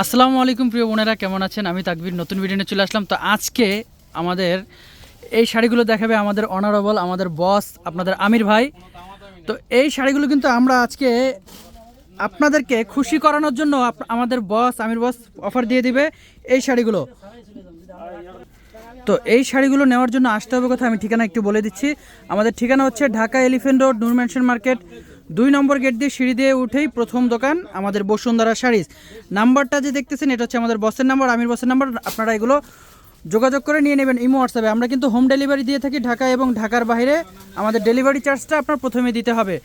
আসসালামু আলাইকুম প্রিয় বোনেরা, কেমন আছেন? আমি তাকবির, নতুন ভিডিও চলে আসলাম। তো আজকে আমাদের এই শাড়িগুলো দেখাবে আমাদের অনারেবল আমাদের বস আপনাদের আমির ভাই। তো এই শাড়িগুলো কিন্তু আমরা আজকে আপনাদেরকে খুশি করানোর জন্য আমাদের বস আমির বস অফার দিয়ে দিবে এই শাড়িগুলো। তো এই শাড়িগুলো নেওয়ার জন্য আসতে হবে কথা আমি ঠিকানা একটু বলে দিচ্ছি। আমাদের ঠিকানা হচ্ছে Dhaka Elephant Road, Noor mansion market দুই নম্বর গেট দিয়ে সিঁড়ি দিয়ে উঠেই প্রথম দোকান আমাদের বসুন্ধরা শাড়িজ নাম্বারটা যে দেখতেছেন, এটা হচ্ছে আমাদের বসের নাম্বার, আমির বসের নাম্বার, আপনারা এগুলো যোগাযোগ করে নিয়ে নেবেন ইমো হোয়াটসঅ্যাপে। আমরা কিন্তু হোম ডেলিভারি দিয়ে থাকি ঢাকা এবং ঢাকার বাইরে। আমাদের ডেলিভারি চার্জটা আপনার প্রথমে দিতে হবে।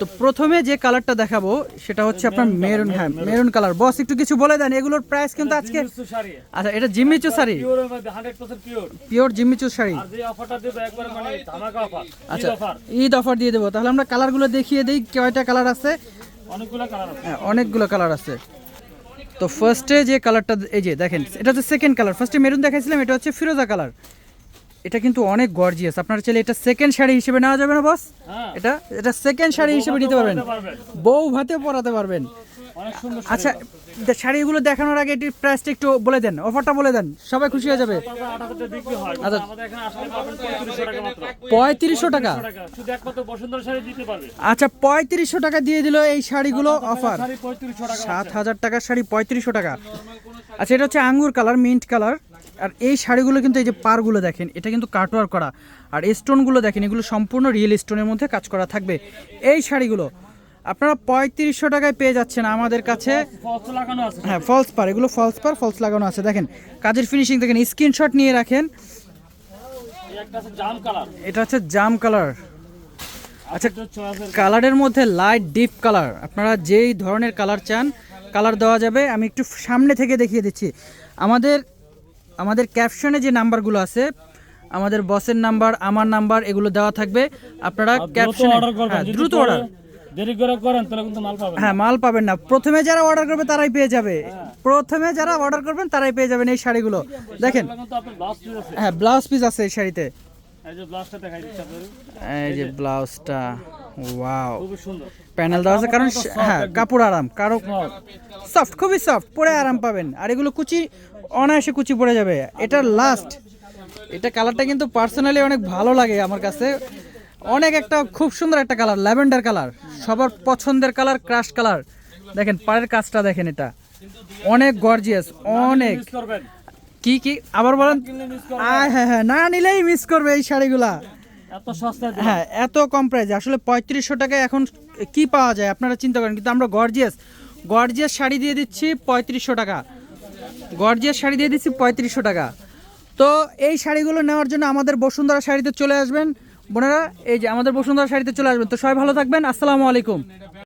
তো প্রথমে যে কালারটা দেখাবো সেটা হচ্ছে আপনার মেরুন হ্যাঁ মেরুন কালার বস একটু কিছু বলে দেন এগুলোর প্রাইস কিন্তু আজকে আচ্ছা এটা জিম্মিচু শাড়ি? পিওর জিম্মিচু শাড়ি। মানে আচ্ছা ঈদ অফার দিয়ে দেবো। তাহলে আমরা কালারগুলো দেখিয়ে দিই কয়টা কালার আছে? অনেকগুলো কালার আছে। হ্যাঁ অনেকগুলো কালার আছে। তো ফার্স্টে যে কালারটা এই যে দেখেন এটা হচ্ছে সেকেন্ড কালার ফার্স্টে মেরুন দেখাইছিলাম এটা হচ্ছে ফিরোজা কালার এটা কিন্তু অনেক গর্জিয়াস আপনার চাইলে এটা সেকেন্ড শাড়ি হিসেবে নেওয়া যাবে না বস হ্যাঁ। এটা এটা সেকেন্ড শাড়ি হিসেবে নিতে পারবেন। বউ ভাতে পরাতে পারবেন। আচ্ছা শাড়িগুলো দেখানোর আগে এটির প্রাইসটা একটু বলে দেন অফারটা বলে দেন। সবাই খুশি হয়ে যাবে। আচ্ছা। পঁয়ত্রিশশো টাকা আচ্ছা পঁয়ত্রিশশো টাকা দিয়ে দিল এই শাড়িগুলো অফার সাত হাজার টাকার শাড়ি পঁয়ত্রিশশো টাকা। আচ্ছা এটা হচ্ছে আঙ্গুর কালার মিন্ট কালার আর এই শাড়িগুলো কিন্তু এই যে পারগুলো দেখেন, এটা কিন্তু কাটওয়ার করা। আর স্টোনগুলো দেখেন, এগুলো সম্পূর্ণ রিয়েল স্টোনের মধ্যে কাজ করা থাকবে। এই শাড়িগুলো আপনারা পঁয়ত্রিশশো টাকায় পেয়ে যাচ্ছেন আমাদের কাছে। হ্যাঁ ফলস পার এগুলো ফলস পার ফলস লাগানো আছে। দেখেন, কাজের ফিনিশিং দেখেন স্ক্রিনশট নিয়ে রাখেন। এটা হচ্ছে জাম কালার। আচ্ছা কালারের মধ্যে লাইট ডিপ কালার আপনারা যেই ধরনের কালার চান কালার দেওয়া যাবে। আমি একটু সামনে থেকে দেখিয়ে দিচ্ছি। আমাদের আমাদের ক্যাপশনে যে নাম্বারগুলো আছে আমাদের বসের নাম্বার আমার নাম্বার এগুলো দেওয়া থাকবে। আপনারা ক্যাপশনে হ্যাঁ, দ্রুত অর্ডার দেরি করে করেন তাহলে কিন্তু মাল পাবেন হ্যাঁ মাল পাবেন না। প্রথমে যারা অর্ডার করবে তারাই পেয়ে যাবে। প্রথমে যারা অর্ডার করবেন তারাই পেয়ে যাবেন এই শাড়িগুলো। দেখেন। হ্যাঁ ব্লাউজ পিস আছে এই শাড়িতে। এই যে ব্লাউজটা দেখাই দিচ্ছি আপনাদের। এই যে ব্লাউজটা ওয়াও প্যানেল দেওয়া আছে কারণ হ্যাঁ কাপড় আরাম। কারও সফট খুবই সফট পরে আরাম পাবেন। আর এগুলো কুচি অনায়াসে কুচি পড়ে যাবে। এটা লাস্ট এটা কালারটা কিন্তু পার্সোনালি অনেক ভালো লাগে আমার কাছে। অনেক একটা খুব সুন্দর একটা কালার ল্যাভেন্ডার কালার সবার পছন্দের কালার ক্রাশ কালার দেখেন পাড়ের কাজটা দেখেন এটা। অনেক গর্জিয়াস অনেক। কি কি? আবার বলেন? হ্যাঁ হ্যাঁ না নিলেই মিস করবে এই শাড়িগুলা। এত সস্তা হ্যাঁ এত কম প্রাইস আসলে পঁয়ত্রিশশো টাকায় এখন কি পাওয়া যায় আপনারা চিন্তা করেন, কিন্তু আমরা গর্জিয়াস গর্জিয়াস শাড়ি দিয়ে দিচ্ছি পঁয়ত্রিশশো টাকা। গর্জিয়াস শাড়ি দিয়ে দিচ্ছি পঁয়ত্রিশশো টাকা। তো এই শাড়িগুলো নেওয়ার জন্য আমাদের বসুন্ধরা শাড়িতে চলে আসবেন। বোনেরা, এই যে আমাদের বসুন্ধরা শাড়িতে চলে আসবেন। তো সবাই ভালো থাকবেন। আসসালামু আলাইকুম।